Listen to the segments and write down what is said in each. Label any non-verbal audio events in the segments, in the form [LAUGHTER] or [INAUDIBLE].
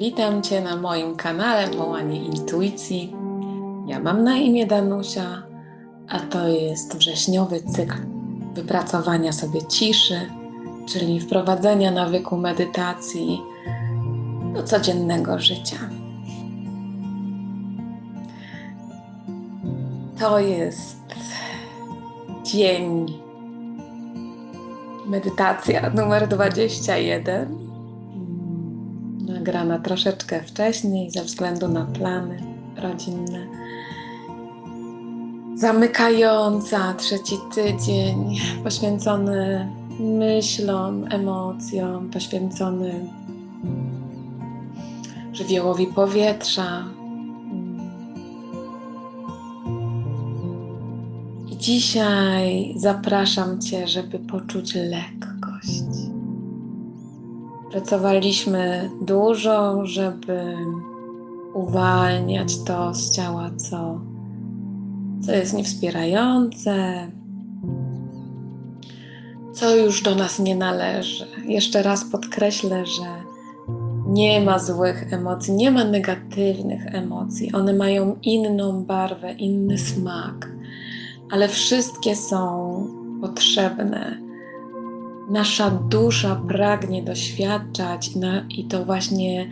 Witam Cię na moim kanale Wołanie Intuicji. Ja mam na imię Danusia, a to jest wrześniowy cykl wypracowania sobie ciszy, czyli wprowadzenia nawyku medytacji do codziennego życia. To jest dzień medytacja numer 21 nagrana troszeczkę wcześniej ze względu na plany rodzinne. Zamykająca trzeci tydzień, poświęcony myślom, emocjom, poświęcony żywiołowi powietrza. I dzisiaj zapraszam Cię, żeby poczuć lekkość. Pracowaliśmy dużo, żeby uwalniać to z ciała, co, co jest niewspierające, co już do nas nie należy. Jeszcze raz podkreślę, że nie ma złych emocji, nie ma negatywnych emocji. One mają inną barwę, inny smak, ale wszystkie są potrzebne nasza dusza pragnie doświadczać i, to właśnie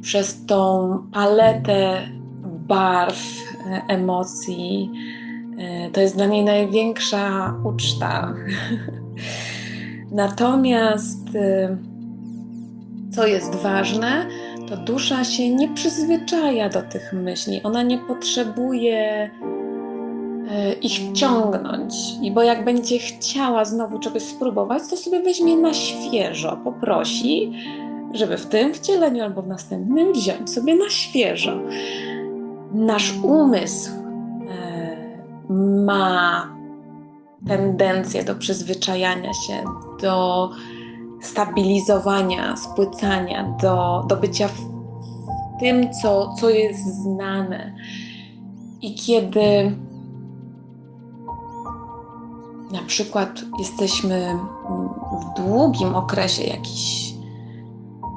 przez tą paletę barw, e, emocji. E, to jest dla niej największa uczta. [LAUGHS] Natomiast e, co jest ważne, to dusza się nie przyzwyczaja do tych myśli. Ona nie potrzebuje ich ciągnąć. I bo jak będzie chciała znowu czegoś spróbować, to sobie weźmie na świeżo, poprosi, żeby w tym wcieleniu albo w następnym wziąć sobie na świeżo. Nasz umysł e, ma tendencję do przyzwyczajania się, do stabilizowania, spłycania, do, do bycia w tym, co, co jest znane. I kiedy na przykład jesteśmy w długim okresie jakichś,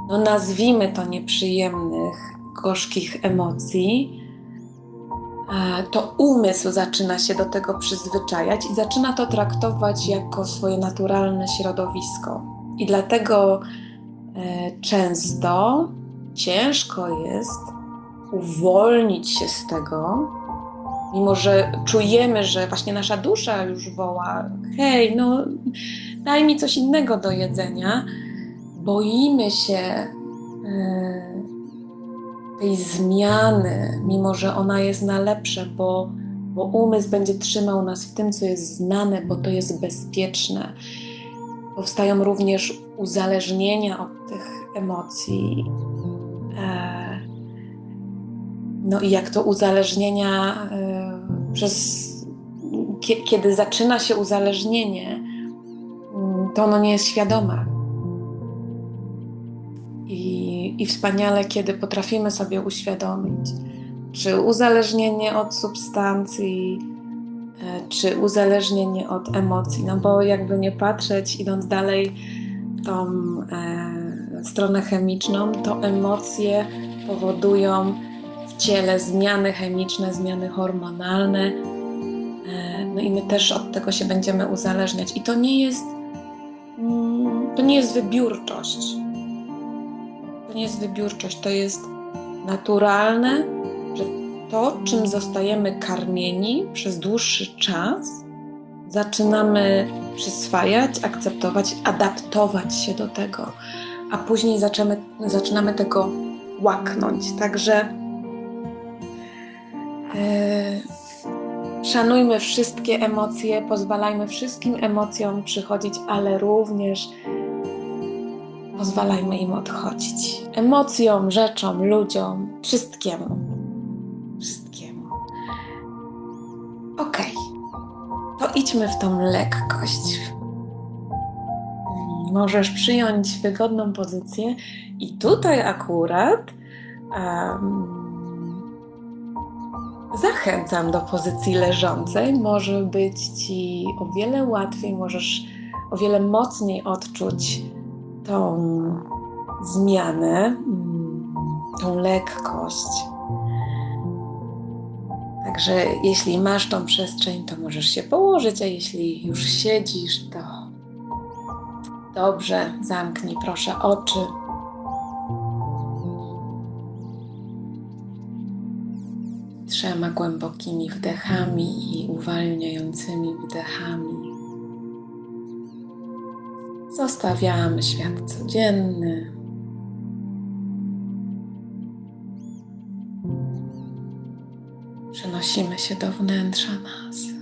no nazwijmy to nieprzyjemnych, gorzkich emocji, to umysł zaczyna się do tego przyzwyczajać i zaczyna to traktować jako swoje naturalne środowisko. I dlatego e, często ciężko jest uwolnić się z tego, mimo że czujemy, że właśnie nasza dusza już woła: hej, no daj mi coś innego do jedzenia, boimy się e, tej zmiany, mimo że ona jest na lepsze, bo, bo umysł będzie trzymał nas w tym, co jest znane, bo to jest bezpieczne. Powstają również uzależnienia od tych emocji. No i jak to uzależnienia przez kiedy zaczyna się uzależnienie, mm, to ono nie jest świadome. I, I wspaniale, kiedy potrafimy sobie uświadomić, czy uzależnienie od substancji, e, czy uzależnienie od emocji. No bo jakby nie patrzeć, idąc dalej tą e, stronę chemiczną, to emocje powodują ciele zmiany chemiczne, zmiany hormonalne. E, no i my też od tego się będziemy uzależniać. I to nie jest, mm, to nie jest wybiórczość. To nie jest wybiórczość, to jest naturalne, że to, czym zostajemy karmieni przez dłuższy czas, zaczynamy przyswajać, akceptować, adaptować się do tego, a później zaczynamy, zaczynamy tego łaknąć. Także szanujmy wszystkie emocje, pozwalajmy wszystkim emocjom przychodzić, ale również pozwalajmy im odchodzić. Emocjom, rzeczom, ludziom, wszystkiemu. Wszystkiemu. Ok, to idźmy w tą lekkość. Możesz przyjąć wygodną pozycję, i tutaj akurat. Um, Zachęcam do pozycji leżącej. Może być Ci o wiele łatwiej, możesz o wiele mocniej odczuć tą zmianę. Mm. tą lekkość. Także jeśli masz tą przestrzeń, to możesz się położyć, a jeśli już siedzisz, to dobrze, zamknij proszę oczy. Trzema głębokimi wdechami i uwalniającymi wdechami zostawiamy świat codzienny. Przenosimy się do wnętrza nas.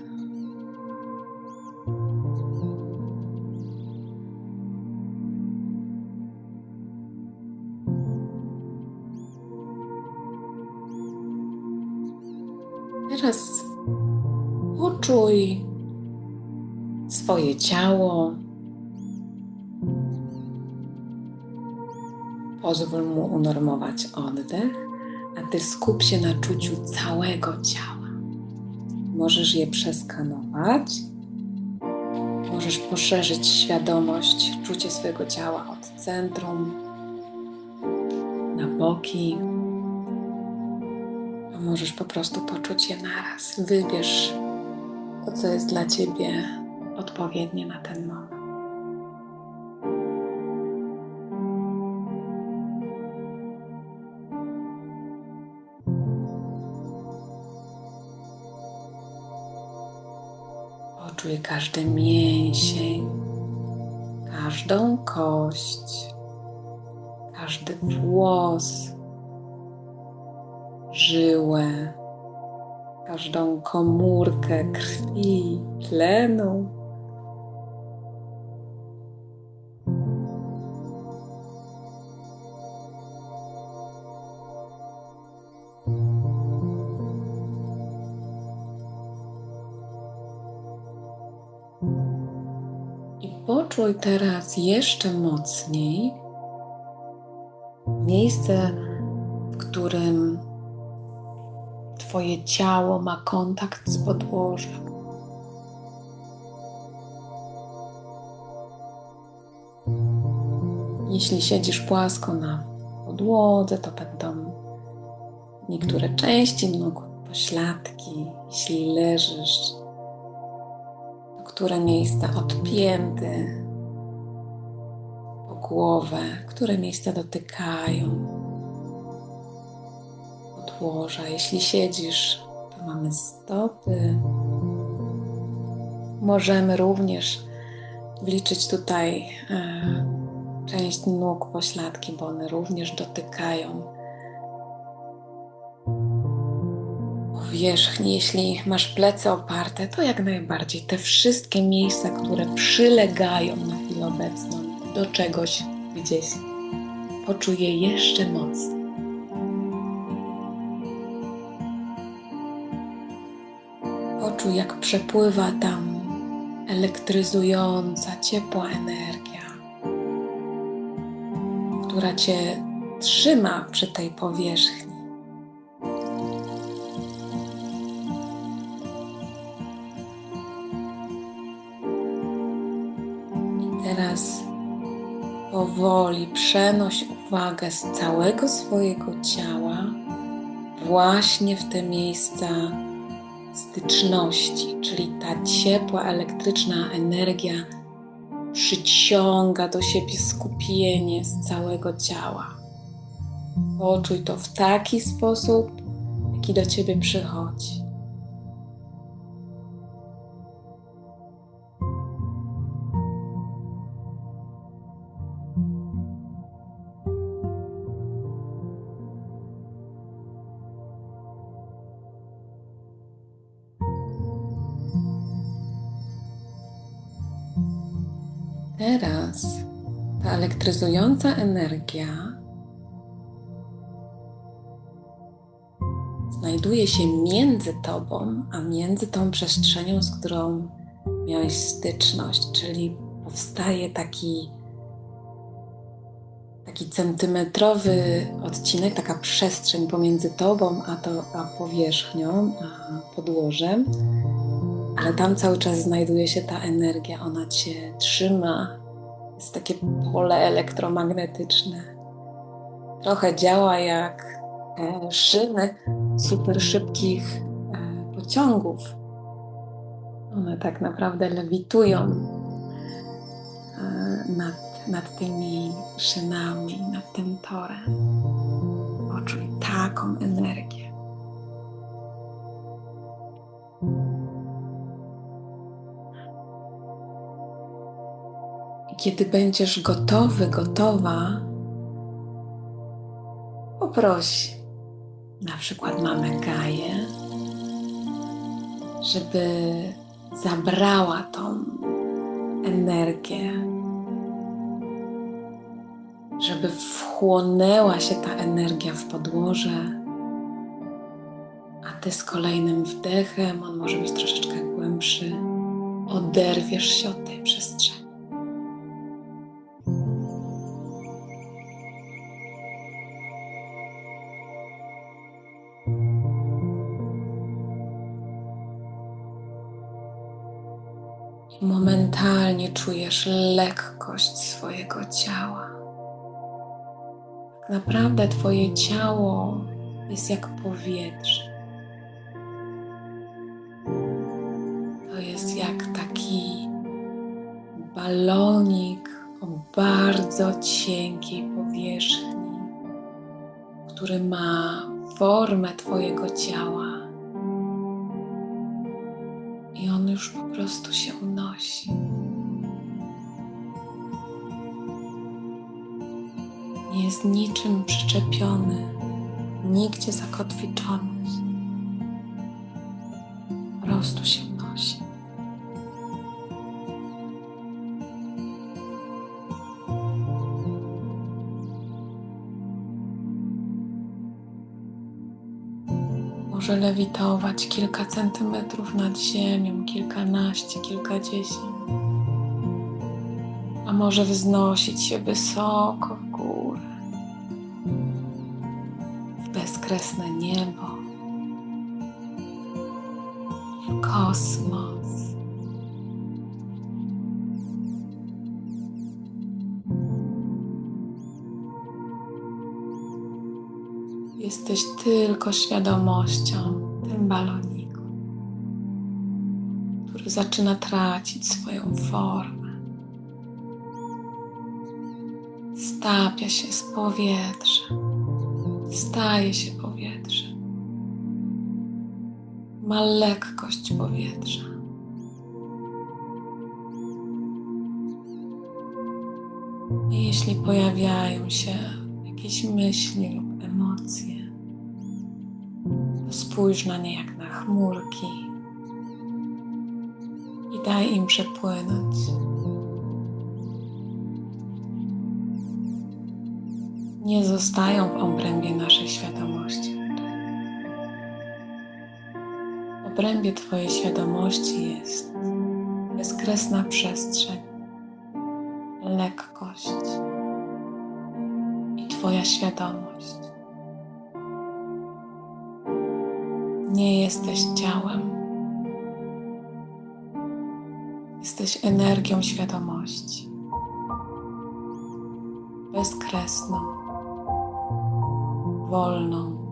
Swoje ciało. Pozwól mu unormować oddech, a ty skup się na czuciu całego ciała. Możesz je przeskanować. Możesz poszerzyć świadomość, czucie swojego ciała od centrum na boki. A możesz po prostu poczuć je naraz. Wybierz to, co jest dla ciebie odpowiednie na ten moment. Poczuj każdy mięsień, każdą kość, każdy włos, żyłę, każdą komórkę krwi, tlenu. Poczuj teraz jeszcze mocniej miejsce, w którym Twoje ciało ma kontakt z podłożem. Jeśli siedzisz płasko na podłodze, to będą niektóre części nóg, pośladki. Jeśli leżysz, to które miejsca odpięte głowę, które miejsca dotykają podłoża. Jeśli siedzisz, to mamy stopy. Możemy również wliczyć tutaj e, część nóg, pośladki, bo one również dotykają powierzchni. Jeśli masz plecy oparte, to jak najbardziej te wszystkie miejsca, które przylegają na chwilę obecną do czegoś gdzieś, poczuję jeszcze mocniej. Poczuj, jak przepływa tam elektryzująca, ciepła energia, która cię trzyma przy tej powierzchni. Powoli przenoś uwagę z całego swojego ciała właśnie w te miejsca styczności, czyli ta ciepła, elektryczna energia przyciąga do siebie skupienie z całego ciała. Poczuj to w taki sposób, jaki do ciebie przychodzi. Elektryzująca energia znajduje się między Tobą, a między tą przestrzenią, z którą miałeś styczność, czyli powstaje taki, taki centymetrowy odcinek, taka przestrzeń pomiędzy Tobą a, to, a powierzchnią, a podłożem ale tam cały czas znajduje się ta energia, ona cię trzyma. Jest takie pole elektromagnetyczne. trochę działa jak e, szyny super szybkich e, pociągów. One tak naprawdę lewitują e, nad, nad tymi szynami, nad tym torem. Poczuj taką energię. Kiedy będziesz gotowy, gotowa, poproś na przykład mamę Gaję, żeby zabrała tą energię, żeby wchłonęła się ta energia w podłoże, a ty z kolejnym wdechem, on może być troszeczkę głębszy, oderwiesz się od tej przestrzeni. Czujesz lekkość swojego ciała. Tak naprawdę Twoje ciało jest jak powietrze. To jest jak taki balonik o bardzo cienkiej powierzchni, który ma formę Twojego ciała. I on już po prostu się unosi. Jest niczym przyczepiony, nigdzie zakotwiczony. Po prostu się unosi. Może lewitować kilka centymetrów nad ziemią, kilkanaście, kilkadziesiąt. A może wznosić się wysoko bezkresne niebo, w kosmos. Jesteś tylko świadomością, tym baloniku, który zaczyna tracić swoją formę. Stapia się z powietrza, staje się powietrzem. Ma lekkość powietrza. I jeśli pojawiają się jakieś myśli lub emocje, to spójrz na nie jak na chmurki i daj im przepłynąć. Nie zostają w obrębie naszej świadomości. W obrębie Twojej świadomości jest bezkresna przestrzeń, lekkość i Twoja świadomość. Nie jesteś ciałem. Jesteś energią świadomości. Bezkresną, wolną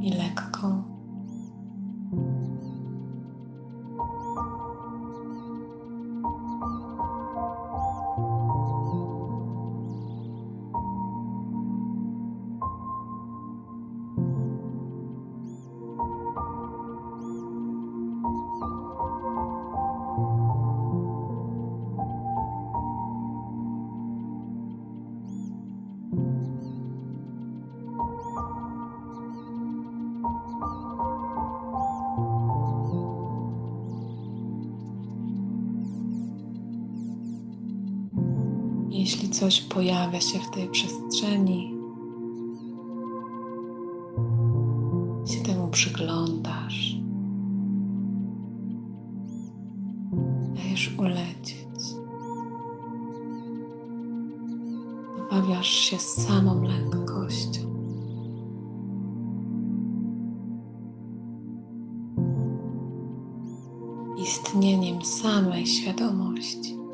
i lekką. Coś pojawia się w tej przestrzeni, się temu przyglądasz, dajesz ulecieć. Bawiasz się samą lekkością. Istnieniem samej świadomości.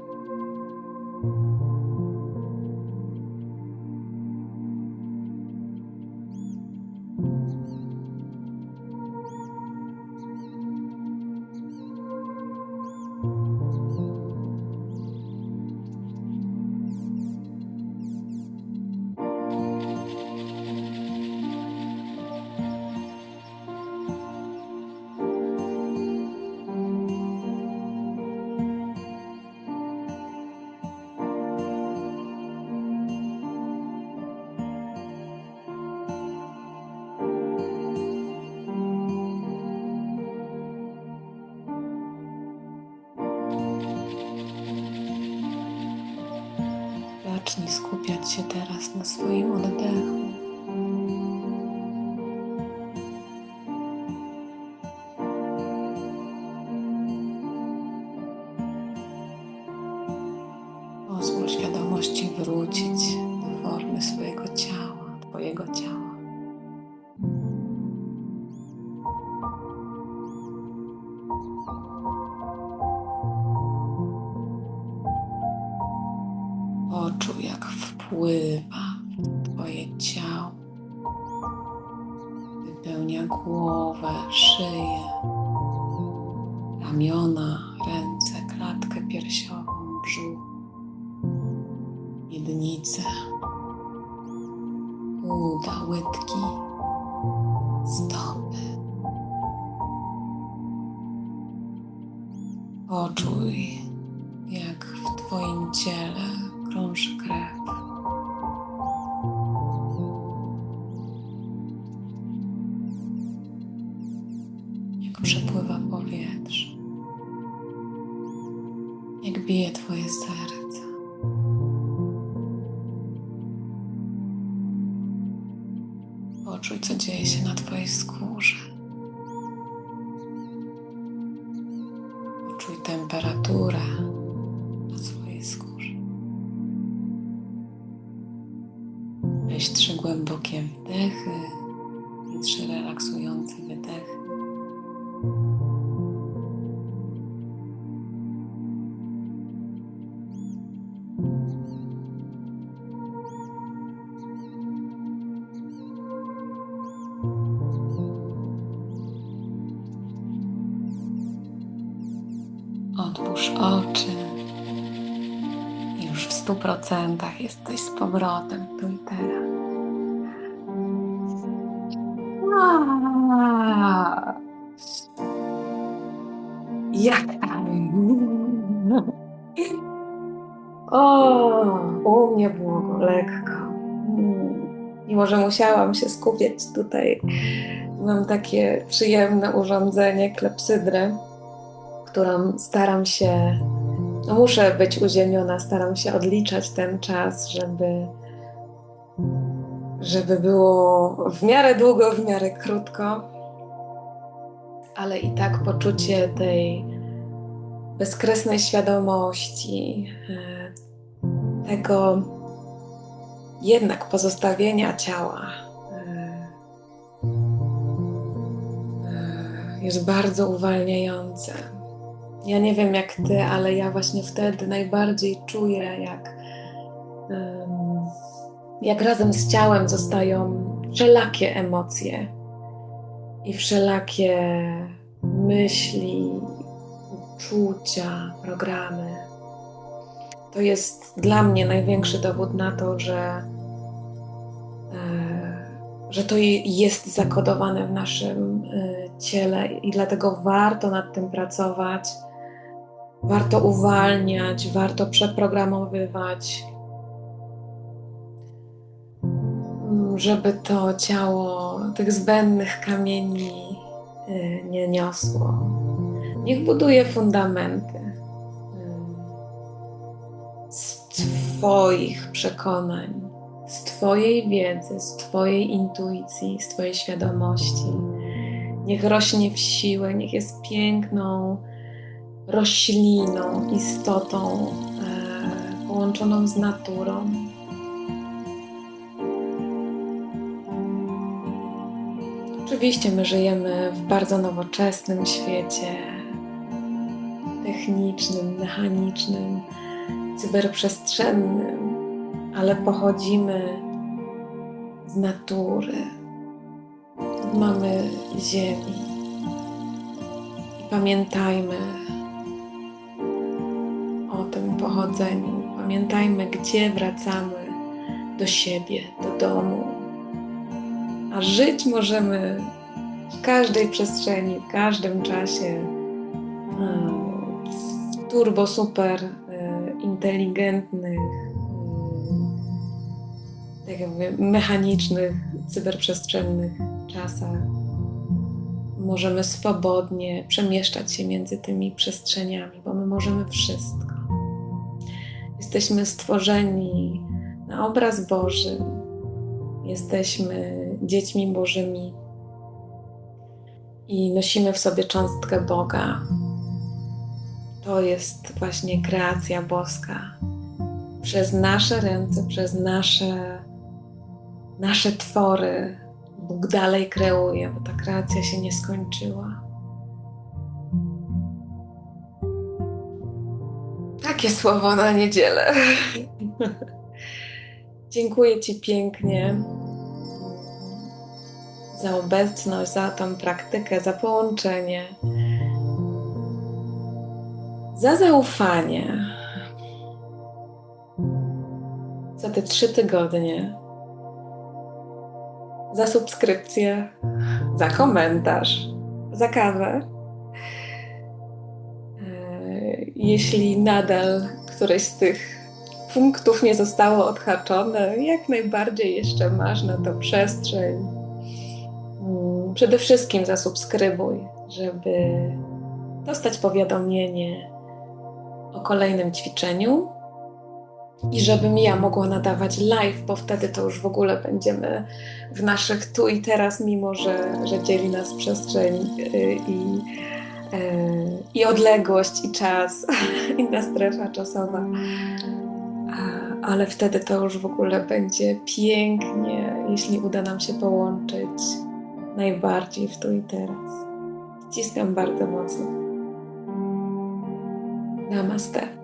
Się teraz na swoim oddechu. Twoje ciało, wypełnia głowę, szyję, ramiona, ręce, klatkę piersiową, brzuch, miednicę, uda, łydki, stopy. Poczuj, jak w Twoim ciele Poczuj, co dzieje się na Twojej skórze. Już w stu procentach jesteś z powrotem tu i teraz. Jak? O, u mnie było lekko. Mimo, że musiałam się skupiać tutaj, mam takie przyjemne urządzenie, klepsydrę którą staram się, muszę być uziemiona, staram się odliczać ten czas, żeby, żeby było w miarę długo, w miarę krótko, ale i tak poczucie tej bezkresnej świadomości, e, tego jednak pozostawienia ciała. e, e, Jest bardzo uwalniające. Ja nie wiem jak ty, ale ja właśnie wtedy najbardziej czuję, jak, jak razem z ciałem zostają wszelakie emocje i wszelakie myśli, uczucia, programy. To jest dla mnie największy dowód na to, że, e, że to je- jest zakodowane w naszym e, ciele i dlatego warto nad tym pracować. Warto uwalniać, warto przeprogramowywać, żeby to ciało tych zbędnych kamieni y, nie niosło. Niech buduje fundamenty y, z Twoich przekonań, z Twojej wiedzy, z Twojej intuicji, z Twojej świadomości. Niech rośnie w siłę, niech jest piękną, rośliną, istotą e, połączoną z naturą. Oczywiście my żyjemy w bardzo nowoczesnym świecie, technicznym, mechanicznym, cyberprzestrzennym, ale pochodzimy z natury. Mamy ziemi. I pamiętajmy tym pochodzeniu. Pamiętajmy, gdzie wracamy do siebie, do domu. A żyć możemy w każdej przestrzeni, w każdym czasie, w turbo super e, inteligentnych, tak jakby mechanicznych, cyberprzestrzennych czasach. Możemy swobodnie przemieszczać się między tymi przestrzeniami, bo my możemy wszystko. Jesteśmy stworzeni na obraz Boży. Jesteśmy dziećmi Bożymi i nosimy w sobie cząstkę Boga. To jest właśnie kreacja boska. Przez nasze ręce, przez nasze, nasze twory Bóg dalej kreuje, bo ta kreacja się nie skończyła. Takie słowo na niedzielę. Dziękuję Ci pięknie za obecność, za tą praktykę, za połączenie, za zaufanie. Za te trzy tygodnie, za subskrypcję, za komentarz, za kawę. Jeśli nadal któreś z tych punktów nie zostało odhaczone, jak najbardziej jeszcze masz na to przestrzeń. Mm, Przede wszystkim zasubskrybuj, żeby dostać powiadomienie o kolejnym ćwiczeniu i żebym ja mogła nadawać live, bo wtedy to już w ogóle będziemy w naszych tu i teraz, mimo że, że dzieli nas przestrzeń y, i, i odległość, i czas, [LAUGHS] inna strefa czasowa. Ale wtedy to już w ogóle będzie pięknie, jeśli uda nam się połączyć najbardziej w tu i teraz. Ściskam bardzo mocno. Namaste.